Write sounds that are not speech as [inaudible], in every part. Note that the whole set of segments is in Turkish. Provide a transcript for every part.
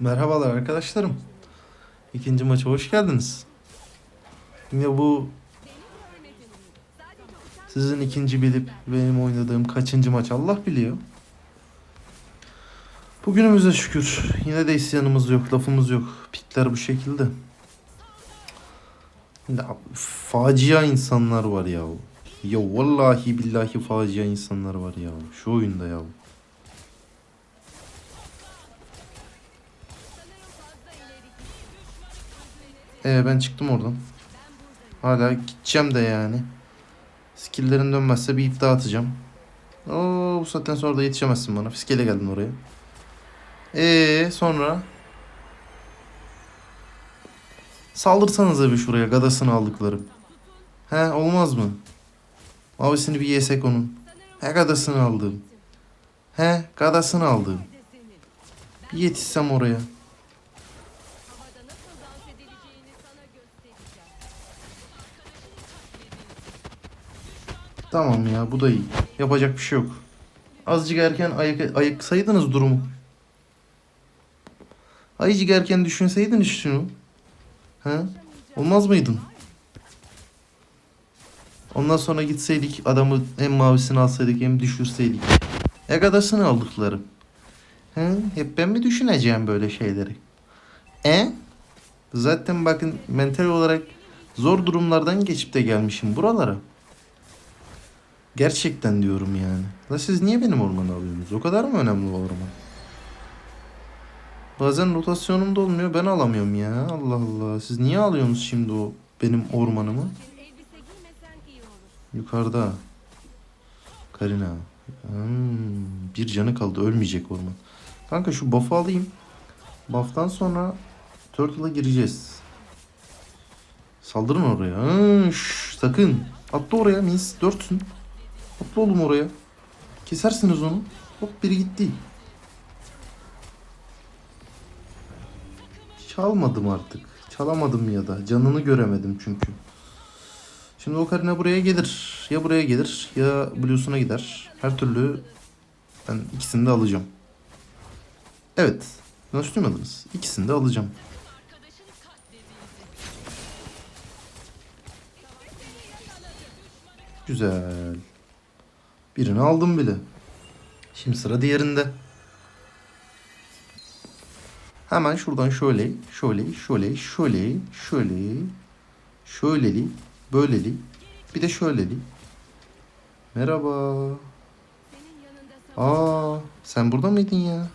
Merhabalar arkadaşlarım. İkinci maça hoş geldiniz. Yine bu sizin ikinci bilip benim oynadığım kaçıncı maç Allah biliyor. Bugünümüze şükür. Yine de isyanımız yok, lafımız yok. Pikler bu şekilde. Ya, facia insanlar var ya. Ya vallahi billahi facia insanlar var ya. Şu oyunda ya. Ee ben çıktım oradan. Hala gideceğim de yani. Skill'lerin dönmezse bir ip daha atacağım. Oo, bu saatten sonra da yetişemezsin bana. Fiskele geldin oraya. Ee sonra? Saldırsanıza bir şuraya gadasını aldıklarım. He olmaz mı? Mavisini bir yesek onun. He gadasını aldım. He gadasını aldım. Bir yetişsem oraya. Tamam ya bu da iyi. Yapacak bir şey yok. Azıcık erken ayak, ayıksaydınız durumu. Azıcık erken düşünseydiniz şunu. He? Olmaz mıydın? Ondan sonra gitseydik adamı hem mavisini alsaydık hem düşürseydik. Ya kadasını aldıkları. He? Hep ben mi düşüneceğim böyle şeyleri? E? Zaten bakın mental olarak zor durumlardan geçip de gelmişim buralara. Gerçekten diyorum yani. La siz niye benim ormanı alıyorsunuz? O kadar mı önemli o orman? Bazen rotasyonum da olmuyor ben alamıyorum ya. Allah Allah. Siz niye alıyorsunuz şimdi o benim ormanımı? Yukarıda. Karina. Hmm, bir canı kaldı. Ölmeyecek orman. Kanka şu buff'ı alayım. Buff'tan sonra Turtle'a gireceğiz. Saldırın oraya. Hmm, şş, sakın. Atla oraya Miss. Dörtsün. Atla oğlum oraya. Kesersiniz onu. Hop biri gitti. Çalmadım artık. Çalamadım ya da. Canını göremedim çünkü. Şimdi o karina buraya gelir. Ya buraya gelir ya Blue'suna gider. Her türlü ben ikisini de alacağım. Evet. Nasıl duymadınız? İkisini de alacağım. Güzel. Birini aldım bile. Şimdi sıra diğerinde. Hemen şuradan şöyle, şöyle, şöyle, şöyle, şöyle, şöyleli, böyleli, bir de şöyleli. Merhaba. Aa, sen burada mıydın ya?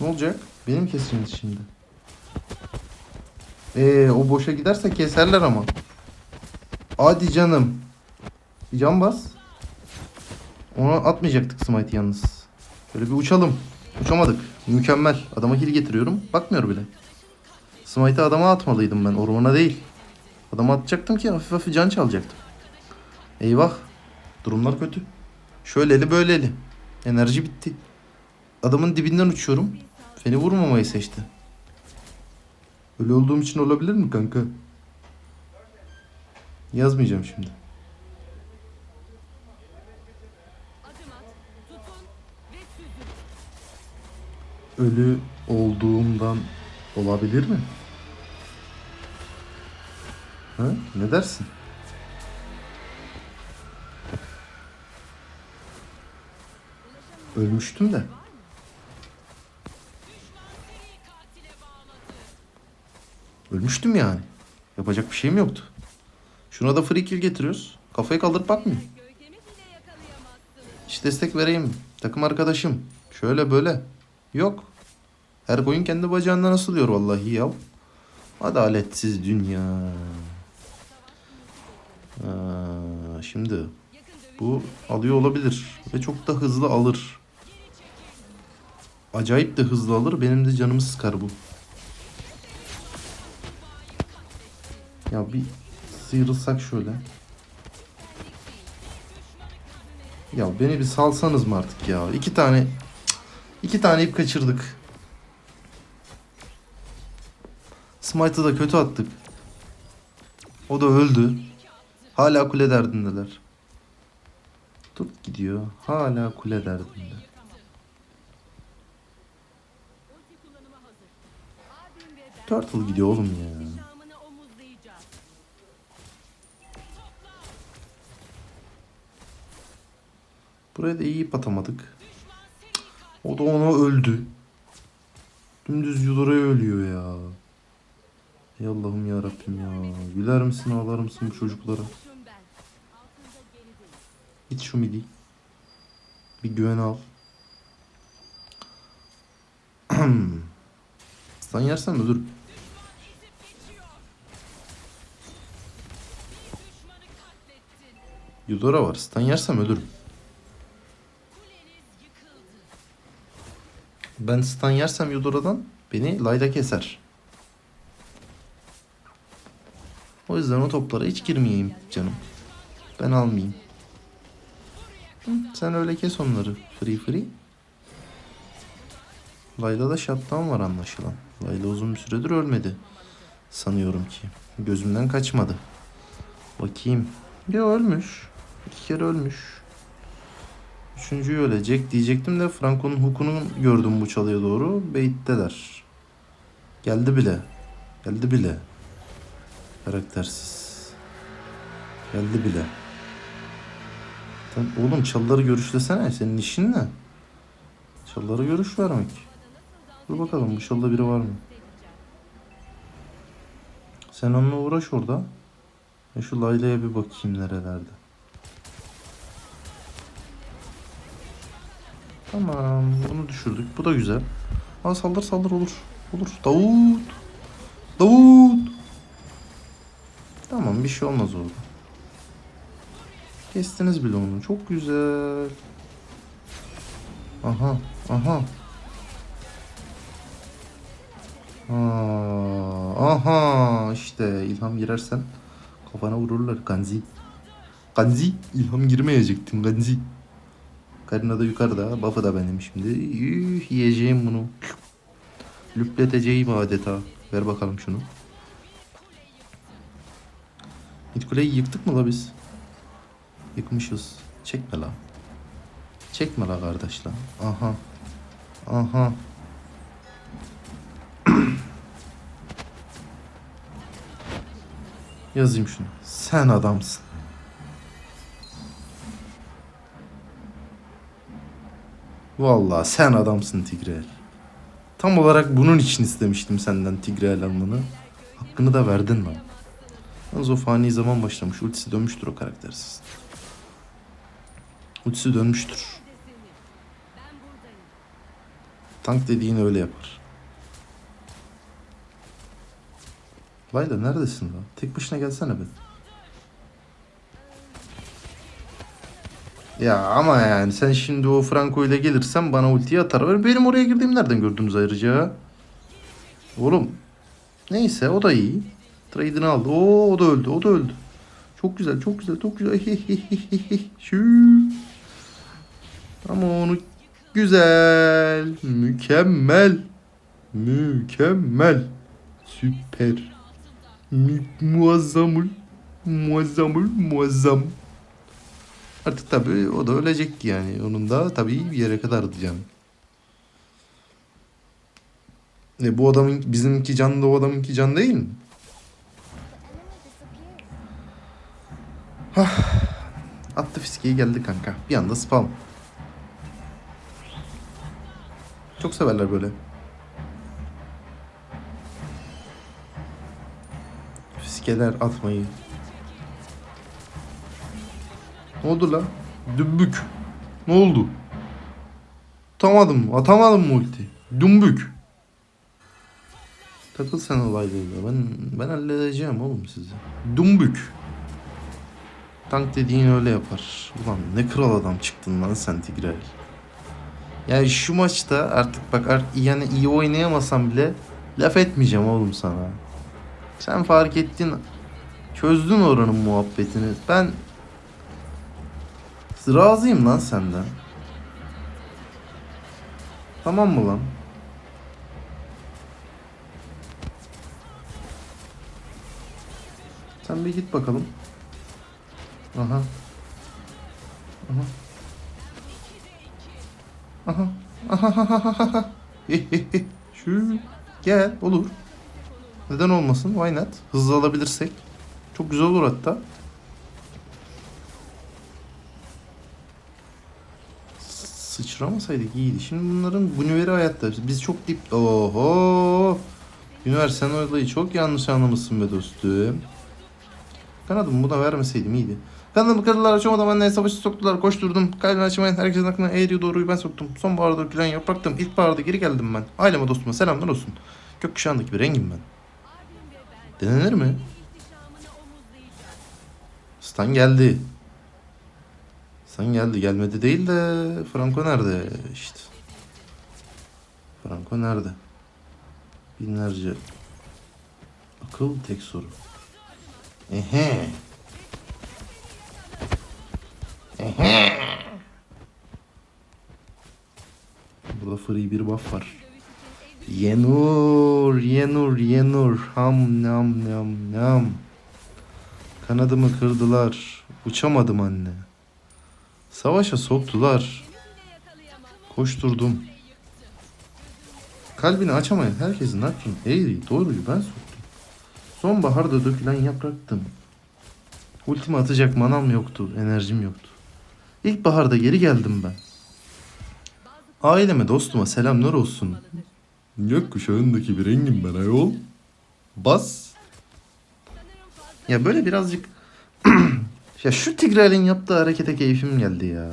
Ne olacak? Benim keseceğiniz şimdi. Ee, o boşa giderse keserler ama. Hadi canım. Can bas. Ona atmayacaktık smite yalnız. Şöyle bir uçalım. Uçamadık. Mükemmel. Adama kill getiriyorum. Bakmıyor bile. Smite'ı adama atmalıydım ben. Ormana değil. Adama atacaktım ki hafif hafif can çalacaktım. Eyvah. Durumlar kötü. Şöyleli böyleli. Enerji bitti. Adamın dibinden uçuyorum. Beni vurmamayı seçti. Öyle olduğum için olabilir mi kanka? Yazmayacağım şimdi. Ölü olduğumdan olabilir mi? Ha? Ne dersin? Ölmüştüm de. Ölmüştüm yani. Yapacak bir şeyim yoktu. Şuna da free kill getiriyoruz. Kafayı kaldırıp bakmıyor. Hiç destek vereyim. Takım arkadaşım. Şöyle böyle. Yok. Her koyun kendi bacağından asılıyor vallahi ya. Adaletsiz dünya. Aa, şimdi Yakın dövüş bu alıyor olabilir. Ve çok da hızlı alır. Acayip de hızlı alır. Benim de canımı sıkar bu. Ya bir sıyrılsak şöyle. Ya beni bir salsanız mı artık ya? İki tane iki tane ip kaçırdık. Smite'ı da kötü attık. O da öldü. Hala kule derdindeler. Tut gidiyor. Hala kule derdinde. Turtle gidiyor oğlum ya. Buraya da iyi patamadık. O da ona öldü. Dümdüz Yudora'ya ölüyor ya. Ey Allah'ım ya Rabbim ya. Güler misin ağlar mısın bu çocuklara? Git şu midi. Bir güven al. [clears throat] Sen yersen katlettin. Yudora var. Stun yersem ölürüm. Ben stun yersem Yudora'dan beni Layla keser. O yüzden o toplara hiç girmeyeyim canım. Ben almayayım. Hı, sen öyle kes onları. Free free. Layla'da shutdown var anlaşılan. Layla uzun bir süredir ölmedi. Sanıyorum ki. Gözümden kaçmadı. Bakayım. Ya ölmüş. İki kere ölmüş. Üçüncüyü ölecek diyecektim de Franco'nun hukunu gördüm bu çalıya doğru. Beyitteler. Geldi bile. Geldi bile. Karaktersiz. Geldi bile. Sen, oğlum çalıları görüşlesene. Senin işin ne? Çalılara görüş vermek. Dur bakalım bu çalıda biri var mı? Sen onunla uğraş orada. Ya şu Layla'ya bir bakayım nerelerde. Tamam bunu düşürdük. Bu da güzel. Aa saldır saldır olur. Olur. Davut. Davut. Tamam bir şey olmaz orada. Kestiniz bile onu. Çok güzel. Aha. Aha. Aa, aha işte ilham girersen kafana vururlar Ganzi. Ganzi ilham girmeyecektin Ganzi. Karina da yukarıda. Buff'ı da benim şimdi. Yuh, yiyeceğim bunu. Lüpleteceğim adeta. Ver bakalım şunu. Mid yıktık mı la biz? Yıkmışız. Çekme la. Çekme la kardeş. Aha. Aha. [coughs] Yazayım şunu. Sen adamsın. Vallahi sen adamsın Tigrel. Tam olarak bunun için istemiştim senden Tigrel almanı. Hakkını da verdin lan. Yalnız o fani zaman başlamış. Ultisi dönmüştür o karaktersiz. Ultisi dönmüştür. Tank dediğin öyle yapar. Layla neredesin lan? Tek başına gelsene be. Ya ama yani sen şimdi o Franco ile gelirsen bana ultiyi atar. Benim oraya girdiğim nereden gördünüz ayrıca? Oğlum. Neyse o da iyi. Trade'ini aldı. Oo o da öldü. O da öldü. Çok güzel, çok güzel, çok güzel. Şu. Ama onu güzel, mükemmel, mükemmel, süper, Mü muazzamul, muazzamul, muazzam. Artık tabii o da ölecekti yani. Onun da tabii bir yere kadar canım. E bu adamın bizimki can da o adamınki can değil mi? Attı fiskeyi geldi kanka. Bir anda spam. Çok severler böyle. Fiskeler atmayı. Ne oldu lan? Dümbük. Ne oldu? Atamadım. Atamadım mı ulti? Dümbük. Takıl sen olaylarıyla. Ben, ben halledeceğim oğlum sizi. Dümbük. Tank dediğin öyle yapar. Ulan ne kral adam çıktın lan sen Tigray. Yani şu maçta artık bak artık yani iyi oynayamasam bile laf etmeyeceğim oğlum sana. Sen fark ettin. Çözdün oranın muhabbetini. Ben razıyım lan senden. Tamam mı lan? Sen bir git bakalım. Aha. Aha. Aha. Aha. [laughs] Şu gel olur. Neden olmasın? Why not? Hızlı alabilirsek. Çok güzel olur hatta. Sıçramasaydık iyiydi. Şimdi bunların Guniveri hayatta. Biz çok dip... Oho! Güniver sen olayı çok yanlış anlamışsın be dostum. Kanadım buna vermeseydim iyiydi. Kanadımı kırdılar açamadım anneye savaşı soktular koşturdum. Kalbini açamayan herkesin aklına eğri doğruyu ben soktum. Sonbaharda dökülen yapraktım. İlkbaharda geri geldim ben. Aileme dostuma selamlar olsun. Gökkuşağındaki bir rengim ben. Denenir mi? Stan geldi. Stan geldi. Gelmedi değil de Franco nerede işte. Franco nerede? Binlerce akıl tek soru. Ehe. Ehe. Burada free bir buff var. Yenur, yenur, yenur. Ham nam nam nam. Kanadımı kırdılar. Uçamadım anne. Savaşa soktular. Koşturdum. Kalbini açamayan herkesin aklını eğri doğruyu ben soktum. Sonbaharda dökülen yapraktım. Ultimi atacak manam yoktu, enerjim yoktu. İlkbaharda geri geldim ben. Aileme, dostuma selamlar olsun. Gökkuşağındaki bir rengim ben ayol. Bas. Ya böyle birazcık [clears throat] [clears throat] ya şu Tigral'in yaptığı harekete keyfim geldi ya.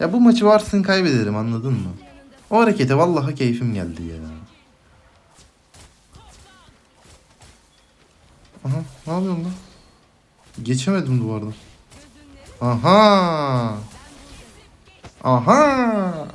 Ya bu maçı varsın kaybederim anladın mı? O harekete vallahi keyfim geldi ya. Aha ne yapıyorsun lan? Geçemedim duvardan. Aha. Aha.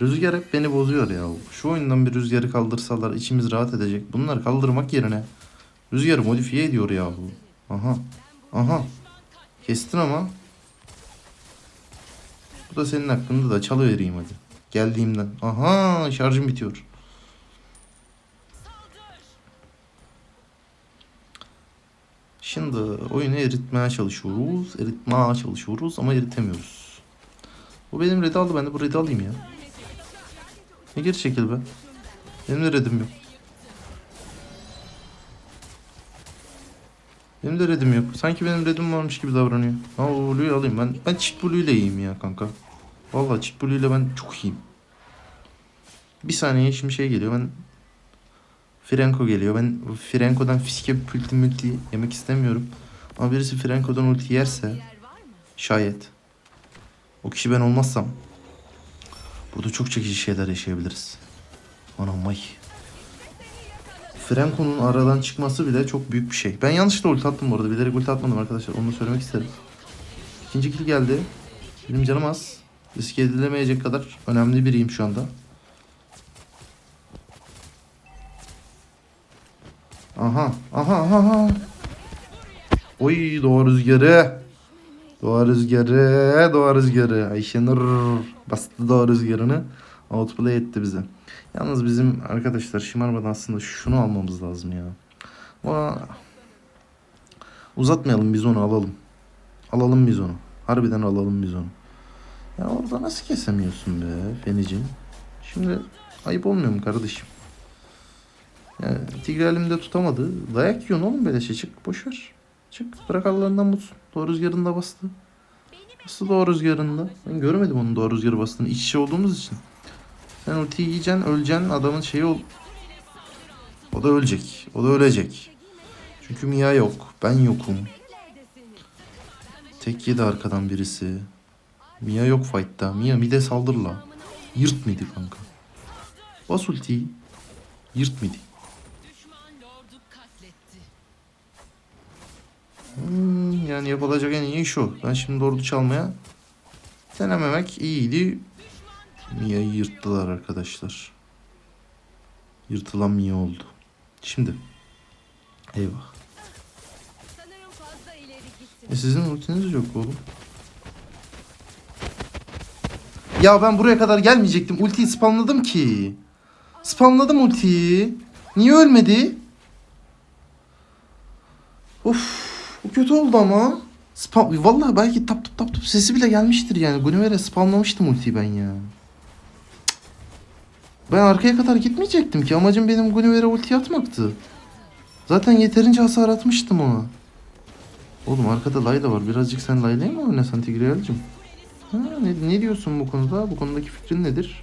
Rüzgar hep beni bozuyor ya. Şu oyundan bir rüzgarı kaldırsalar içimiz rahat edecek. Bunları kaldırmak yerine rüzgarı modifiye ediyor yahu. Aha. Aha. Kestin ama. Bu da senin hakkında da çalıvereyim hadi. Geldiğimden. Aha şarjım bitiyor. Şimdi oyunu eritmeye çalışıyoruz. Eritmeye çalışıyoruz ama eritemiyoruz. Bu benim red'i aldı. Ben de bu red'i alayım ya. Ne geri çekil be. Benim de red'im yok. Benim de red'im yok. Sanki benim red'im varmış gibi davranıyor. Ha o Blue'yu alayım. Ben, ben çift Blue iyiyim ya kanka. Vallahi çift Blue ben çok iyiyim. Bir saniye şimdi şey geliyor. Ben Franco geliyor. Ben Franco'dan fiske pülti mülti yemek istemiyorum. Ama birisi Franco'dan ulti yerse şayet o kişi ben olmazsam burada çok çekici şeyler yaşayabiliriz. Anam vay. Franco'nun aradan çıkması bile çok büyük bir şey. Ben yanlışlıkla ulti attım bu arada. Bilerek ulti atmadım arkadaşlar. Onu da söylemek isterim. İkinci kill geldi. Benim canım az. Risk edilemeyecek kadar önemli biriyim şu anda. Aha, aha, aha, aha. Oy doğa rüzgarı. Doğa rüzgarı, doğa rüzgarı. Ayşenur bastı doğa rüzgarını. Outplay etti bize. Yalnız bizim arkadaşlar şımarmadan aslında şunu almamız lazım ya. Ama uzatmayalım biz onu alalım. Alalım biz onu. Harbiden alalım biz onu. Ya orada nasıl kesemiyorsun be Fenicim? Şimdi ayıp olmuyor mu kardeşim? Yani Tigre elimde tutamadı. Dayak yiyorsun oğlum böyle şey çık boş ver. Çık bırak Allah'ından mutsun. Doğru rüzgarında bastı. Bastı doğru rüzgarında. Ben görmedim onun doğru rüzgarı bastığını. İç içe olduğumuz için. Sen ultiyi yiyeceksin, öleceksin. Adamın şeyi ol. O da ölecek. O da ölecek. Çünkü Mia yok. Ben yokum. Tek yedi arkadan birisi. Mia yok fight'ta. Mia mide saldırla. Yırt mıydı kanka? Bas ultiyi. Yırt katletti. Hmm, yani yapılacak en iyi iş o. Ben şimdi ordu çalmaya denememek iyiydi. Mia'yı yırttılar arkadaşlar. Yırtılan Mia oldu. Şimdi. Eyvah. E sizin ultiniz yok oğlum. Ya ben buraya kadar gelmeyecektim. Ultiyi spamladım ki. Spamladım ultiyi. Niye ölmedi? Of, bu kötü oldu ama. Spam vallahi belki tap tap tap tap sesi bile gelmiştir yani. Gunniver'e spamlamıştım ultiyi ben ya. Ben arkaya kadar gitmeyecektim ki. Amacım benim Gunniver'e ulti atmaktı. Zaten yeterince hasar atmıştım ona. Oğlum arkada Layla var. Birazcık sen Layla'yı mı oynasan Tigreal'cim? Ha, ne, ne diyorsun bu konuda? Bu konudaki fikrin nedir?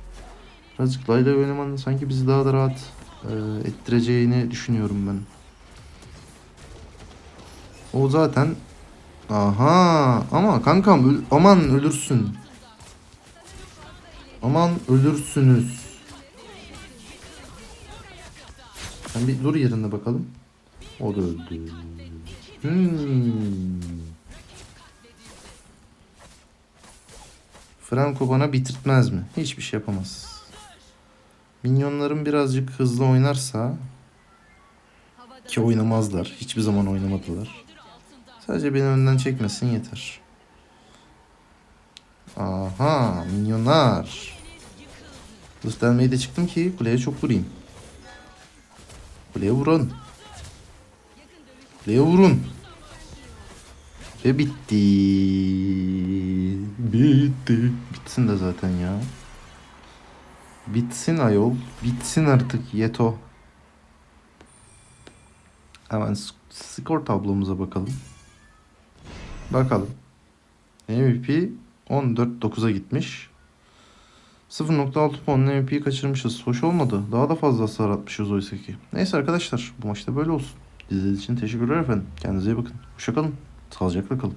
Birazcık Layla'yı oynamanın sanki bizi daha da rahat e, ettireceğini düşünüyorum ben. O zaten Aha ama kankam öl- aman ölürsün. Aman ölürsünüz. Sen bir dur yerinde bakalım. O da öldü. Hmm. Franco bana bitirtmez mi? Hiçbir şey yapamaz. Minyonlarım birazcık hızlı oynarsa ki oynamazlar. Hiçbir zaman oynamadılar. Sadece beni önden çekmesin yeter. Aha minyonlar. Göstermeye de çıktım ki kuleye çok vurayım. Kuleye vurun. Kuleye vurun. Ve bitti. Bitti. Bitsin de zaten ya. Bitsin ayol. Bitsin artık yeto. Hemen sk- skor tablomuza bakalım. Bakalım. MVP 14-9'a gitmiş. 0.6 puanla MVP'yi kaçırmışız. Hoş olmadı. Daha da fazla hasar atmışız oysa ki. Neyse arkadaşlar bu maçta böyle olsun. İzlediğiniz için teşekkürler efendim. Kendinize iyi bakın. Hoşçakalın. Sağlıcakla kalın.